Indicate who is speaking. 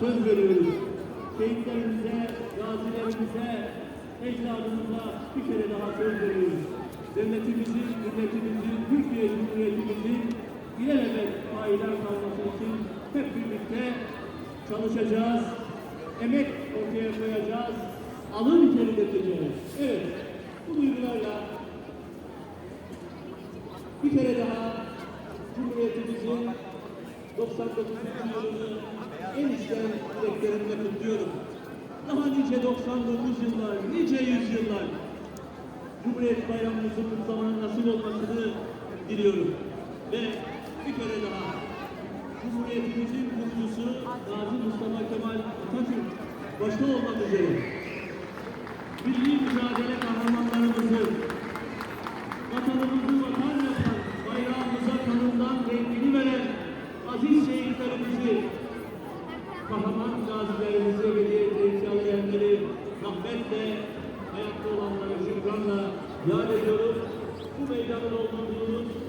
Speaker 1: söz veriyoruz. Şehitlerimize, gazilerimize, ecdadımıza bir kere daha söz veriyoruz. Devletimizin, milletimizin, Türkiye Cumhuriyetimizin ilelebet payidar kalması için hep birlikte çalışacağız. Emek ortaya koyacağız. Alın teri dökeceğiz. Evet, bu duygularla bir kere daha Cumhuriyetimizin 99. yılını en içten dileklerimle kutluyorum. Daha nice 99 yıllar, nice yüzyıllar Cumhuriyet Bayramımızın kutlamanın nasip olmasını diliyorum. Ve bir kere daha Cumhuriyetimizin kurucusu Gazi Mustafa Kemal Atatürk başta olmak üzere milli mücadele kahramanlarımızı vatanımızı kahraman gazilerimizi ve diğer ihtiyarlayanları rahmetle, hayatta olanları şükranla yad ediyorum. Bu meydanı doldurduğunuz, şenlendirdiğiniz,